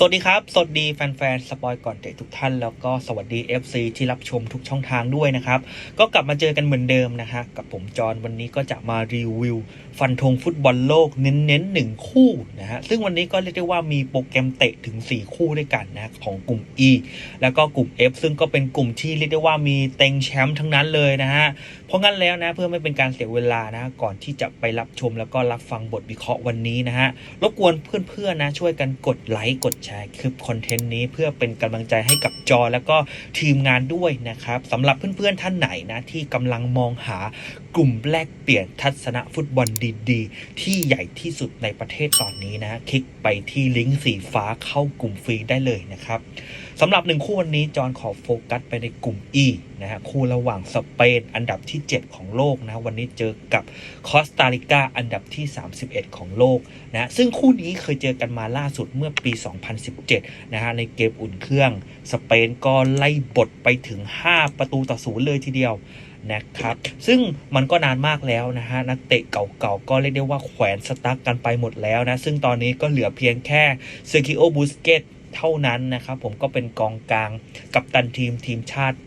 สวัสดีครับ สวัสดีแฟนๆ สปอยก่อนเตะทุกท่าน แล้วก็สวัสดี FC ที่รับชมทุกช่องทางด้วยนะครับ ก็กลับมาเจอกันเหมือนเดิมนะฮะ กับผมจอนวันนี้ก็จะมารีวิว ฟันธงฟุตบอลโลกเน้นๆหนึ่งคู่นะฮะ ซึ่งวันนี้ก็เรียกได้ว่ามีโปรแกรมเตะถึง 4 คู่ด้วยกันนะของกลุ่ม E แล้วก็กลุ่ม F ซึ่งก็เป็นกลุ่มที่เรียกได้ว่ามีเต็งแชมป์ทั้งนั้นเลยนะฮะ เพราะงั้นแล้วนะเพื่อไม่เป็นการเสียเวลานะก่อนที่จะไปรับชมแล้วก็รับฟังบทวิเคราะห์วันนี้นะฮะ รบกวนเพื่อนๆนะช่วยกันกดไลค์กดแชช่คลิปคอนเทนต์นี้เพื่อเป็นกำลังใจให้กับจอแล้วก็ทีมงานด้วยนะครับสำหรับเพื่อนๆท่านไหนนะที่กำลังมองหากลุ่มแลกเปลี่ยนทัศนะฟุตบอลดีๆ ที่ใหญ่ที่สุดในประเทศตอนนี้นะคลิกไปที่ลิงก์สีฟ้าเข้ากลุ่มฟรีได้เลยนะครับสำหรับหนึ่งคู่วันนี้จอนขอโฟกัสไปในกลุ่ม E นะฮะคู่ระหว่างสเปนอันดับที่ 7 ของโลกนะวันนี้เจอกับคอสตาริกาอันดับที่ 31 ของโลกนะซึ่งคู่นี้เคยเจอกันมาล่าสุดเมื่อปี 2017นะฮะในเกมอุ่นเครื่อง สเปนก็ไล่บทไปถึง 5 ประตูต่อศูนย์เลยทีเดียวนะครับซึ่งมันก็นานมากแล้วนะฮะนักเตะเก่าๆก็เรียกได้ว่าแขวนสตั๊กกันไปหมดแล้วนะ ซึ่งตอนนี้ก็เหลือเพียงแค่เซอร์กิโอบูสเกตเท่านั้นนะครับผมก็เป็นกองกลางกับตันทีมทีมชาติ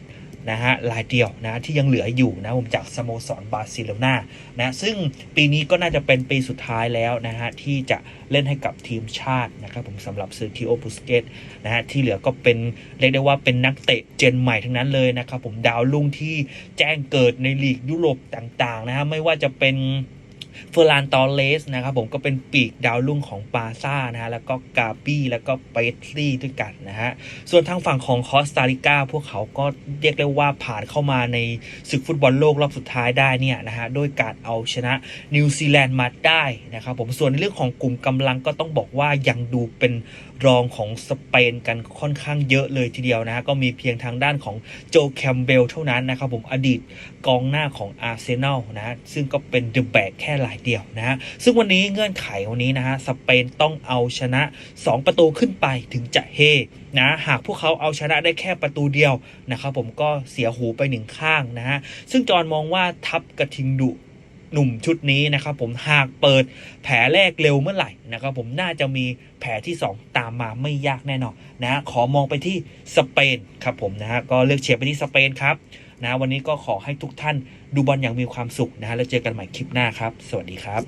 นะฮะรายเดียวนะที่ยังเหลืออยู่นะผมจากสโมสรบาร์เซโลนานะซึ่งปีนี้ก็น่าจะเป็นปีสุดท้ายแล้วนะฮะที่จะเล่นให้กับทีมชาตินะครับผมสำหรับเซอร์กิโอบุสเกตนะฮะที่เหลือก็เป็นเรียกได้ว่าเป็นนักเตะเจนใหม่ทั้งนั้นเลยนะครับผมดาวรุ่งที่แจ้งเกิดในลีกยุโรปต่างๆนะฮะไม่ว่าจะเป็น เฟอร์ลานตอเลสนะครับผมก็เป็นปีกดาวรุ่งของปาซ่านะฮะแล้วก็กาบี้แล้วก็เปตลี่ด้วยกันนะฮะส่วนทางฝั่งของคอสตาริกาพวกเขาก็เรียกได้ว่าผ่านเข้ามาในศึกฟุตบอลโลกรอบสุดท้ายได้เนี่ยนะฮะด้วยการเอาชนะนิวซีแลนด์มาได้นะครับผมส่วนในเรื่องของกลุ่มกำลังก็ต้องบอกว่ายังดูเป็นรองของสเปนกันค่อนข้างเยอะเลยทีเดียวนะฮะก็มีเพียงทางด้านของโจแคมเบลเท่านั้นนะครับผมอดีตกองหน้าของอาร์เซนอลนะซึ่งก็เป็นเดอะแบกแค่หลายเดียวนะฮะซึ่งวันนี้เงื่อนไขวันนี้นะฮะสเปนต้องเอาชนะ 2 ประตูขึ้นไปถึงจะเฮนะหากพวกเขาเอาชนะได้แค่ประตูเดียวนะครับผมก็เสียหูไปหนึ่งข้างนะฮะซึ่งจอห์นมองว่าทัพกระทิงดุหนุ่มชุดนี้นะครับผมหากเปิดแผลแรกเร็วเมื่อไหร่นะครับผมน่าจะมีแผลที่ 2 ตามมาไม่ยากแน่นอนนะฮะขอมองไปที่สเปนครับผมนะฮะก็เลือกเชียร์ไปที่สเปนครับ นะวันนี้ก็ขอให้ทุกท่านดูบอลอย่างมีความสุขนะฮะแล้วเจอกันใหม่คลิปหน้าครับ สวัสดีครับ